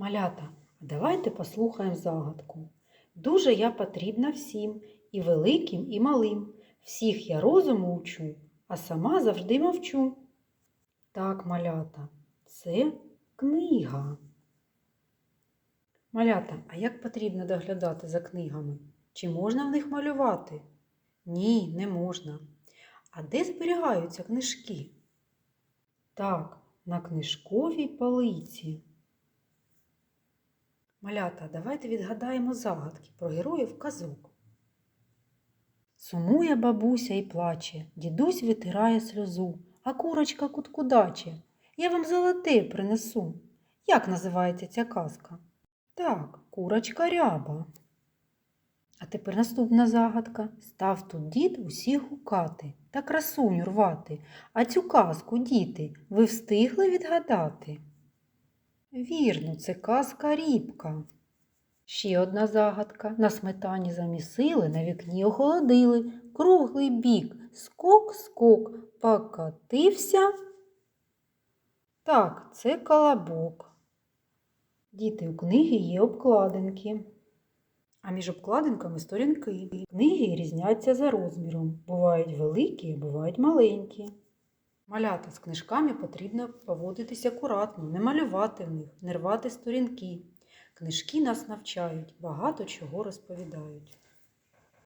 Малята, давайте послухаємо загадку. Дуже я потрібна всім, і великим, і малим. Всіх я розуму учу, а сама завжди мовчу. Так, малята, це книга. Малята, а як потрібно доглядати за книгами? Чи можна в них малювати? Ні, не можна. А де зберігаються книжки? Так, на книжковій полиці. Малята, давайте відгадаємо загадки про героїв казок. Сумує бабуся і плаче, дідусь витирає сльозу, а курочка куткудаче. Я вам золоте принесу. Як називається ця казка? Так, курочка ряба. А тепер наступна загадка. Став тут дід усіх гукати та красуню рвати. А цю казку, діти, ви встигли відгадати? Вірно, це казка рібка. Ще одна загадка. На сметані замісили, на вікні охолодили. Круглий бік, скок-скок, покатився. Так, це колобок. Діти, у книги є обкладинки. А між обкладинками сторінки. Книги різняться за розміром. Бувають великі, бувають маленькі. Малята з книжками потрібно поводитись акуратно, не малювати в них, не рвати сторінки. Книжки нас навчають, багато чого розповідають.